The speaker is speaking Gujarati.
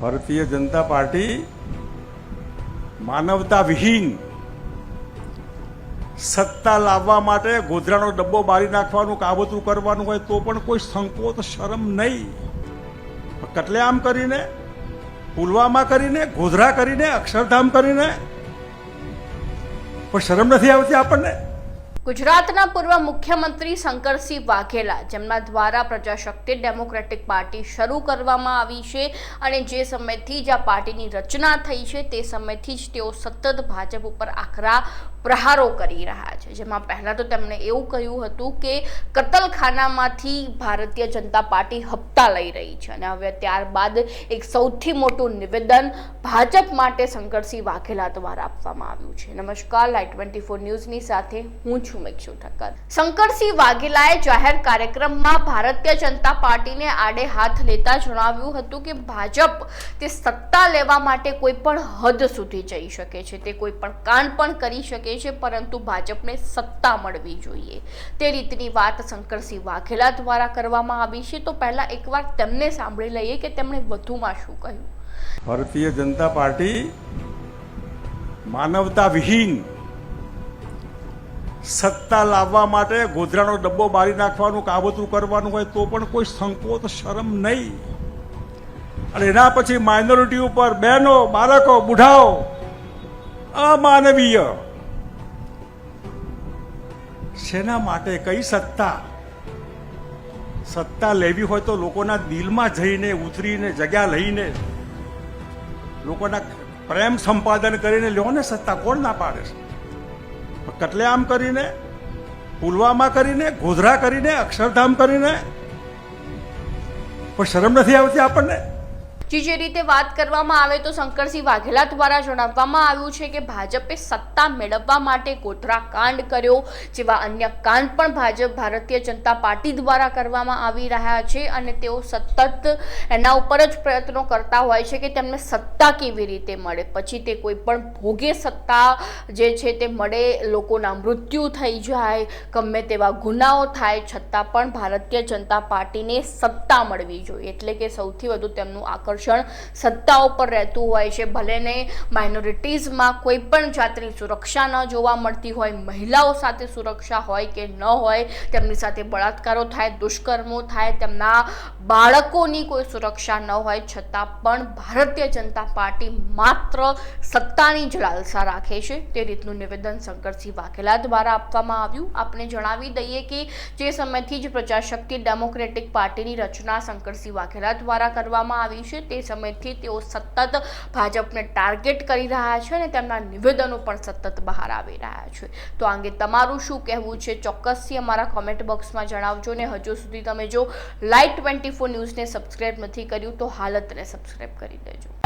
ભારતીય જનતા પાર્ટી માનવતા વિહીન સત્તા લાવવા માટે ગોધરાનો ડબ્બો બારી નાખવાનું કાબતરું કરવાનું હોય તો પણ કોઈ સંકોચ, શરમ નહીં. કટલેઆમ કરીને, પુલવામા કરીને, ગોધરા કરીને, અક્ષરધામ કરીને. પણ શરમ નથી આવતી આપણને? ગુજરાતના પૂર્વ મુખ્યમંત્રી શંકરસિંહ વાઘેલા, જેમના દ્વારા પ્રજાશક્તિ ડેમોક્રેટિક પાર્ટી શરૂ કરવામાં આવી છે અને જે સમયથી જ આ પાર્ટીની રચના થઈ છે, તે સમયથી જ તેઓ સતત ભાજપ ઉપર આકરા પ્રહારો કરી રહ્યા છે. જેમાં પહેલાં તો તેમણે એવું કહ્યું હતું કે કતલખાનામાંથી ભારતીય જનતા પાર્ટી હપ્તા લઈ રહી છે અને હવે ત્યારબાદ એક સૌથી મોટું નિવેદન ભાજપ માટે શંકરસિંહ વાઘેલા દ્વારા આપવામાં આવ્યું છે. નમસ્કાર લાઈટ ટ્વેન્ટી ફોર ન્યૂઝની સાથે હું છું મેક્ષુ ઠક્કર. શંકરસિંહ વાઘેલાએ જાહેર કાર્યક્રમમાં ભારતીય જનતા પાર્ટીને આડે હાથ લેતા જણાવ્યું હતું કે ભાજપ તે સત્તા લેવા માટે કોઈ પણ હદ સુધી જઈ શકે છે. તે કોઈ પણ કાંડ પણ કરી શકે છે, પરંતુ ભાજપને સત્તા મળવી જોઈએ. તે રીતની વાત શંકરસિંહ વાઘેલા દ્વારા કરવામાં આવી છે. તો પહેલા એકવાર તેમને સાંભળી લઈએ કે તેમણે વધુમાં શું કહ્યું. ભારતીય જનતા પાર્ટી માનવતા વિહીન સત્તા લાવવા માટે ગોધરાનો ડબ્બો બારી નાખવાનું કાબતરું કરવાનું હોય તો પણ કોઈ સંકોચ, શરમ નહીં. અને એના પછી માઇનોરિટી ઉપર બહેનો, બાળકો, બુઢાઓ, અમાનવીય શેના માટે? કઈ સત્તા? સત્તા લેવી હોય તો લોકોના દિલમાં જઈને, ઉતરીને, જગ્યા લઈને, લોકોના પ્રેમ સંપાદન કરીને લ્યો ને સત્તા કોણ ના પાડે છે? પણ કટલેઆમ કરીને, પુલવામા કરીને, ગોધરા કરીને, અક્ષરધામ કરીને. પણ શરમ નથી આવતી આપણને? જે જે રીતે વાત કરવામાં આવે તો શંકરસિંહ વાઘેલા દ્વારા જણાવવામાં આવ્યું છે કે ભાજપે સત્તા મેળવવા માટે ગોધરા કાંડ કર્યો, જેવા અન્ય કાંડ પણ ભાજપ ભારતીય જનતા પાર્ટી દ્વારા કરવામાં આવી રહ્યા છે અને તેઓ સતત એના ઉપર જ પ્રયત્નો કરતા હોય છે કે તેમને સત્તા કેવી રીતે મળે. પછી તે કોઈ પણ ભોગે સત્તા જે છે તે મળે, લોકોના મૃત્યુ થઈ જાય, ગમે તેવા ગુનાઓ થાય, છતાં પણ ભારતીય જનતા પાર્ટીને સત્તા મળવી જોઈએ. એટલે કે સૌથી વધુ તેમનું આકર્ષણ સત્તા ઉપર રહેતું હોય છે. ભલે ને માઇનોરિટીઝમાં કોઈ પણ જાતની સુરક્ષા ન જોવા મળતી હોય, મહિલાઓ સાથે સુરક્ષા હોય કે ન હોય, તેમની સાથે બળાત્કારો થાય, દુષ્કર્મો થાય, તેમના બાળકોની કોઈ સુરક્ષા ન હોય, છતાં પણ ભારતીય જનતા પાર્ટી માત્ર સત્તાની જ લાલસા રાખે છે. તે રીતનું નિવેદન શંકરસિંહ વાઘેલા દ્વારા આપવામાં આવ્યું. આપણે જણાવી દઈએ કે જે સમયથી જ પ્રજાશક્તિ ડેમોક્રેટિક પાર્ટીની રચના શંકરસિંહ વાઘેલા દ્વારા કરવામાં આવી છે. તે સમયથી તેઓ સતત ભાજપને ટાર્ગેટ કરી રહ્યા છે અને તેમના નિવેદનો પણ સતત બહાર આવી રહ્યા છે. તો આ અંગે તમારું શું કહેવું છે? ચોક્કસથી અમારા કોમેન્ટ બોક્સમાં જણાવજો ને હજુ સુધી તમે જો લાઈટ ટ્વેન્ટી ફોર ન્યૂઝને સબસ્ક્રાઈબ નથી કર્યું તો હાલતને સબસ્ક્રાઈબ કરી દેજો.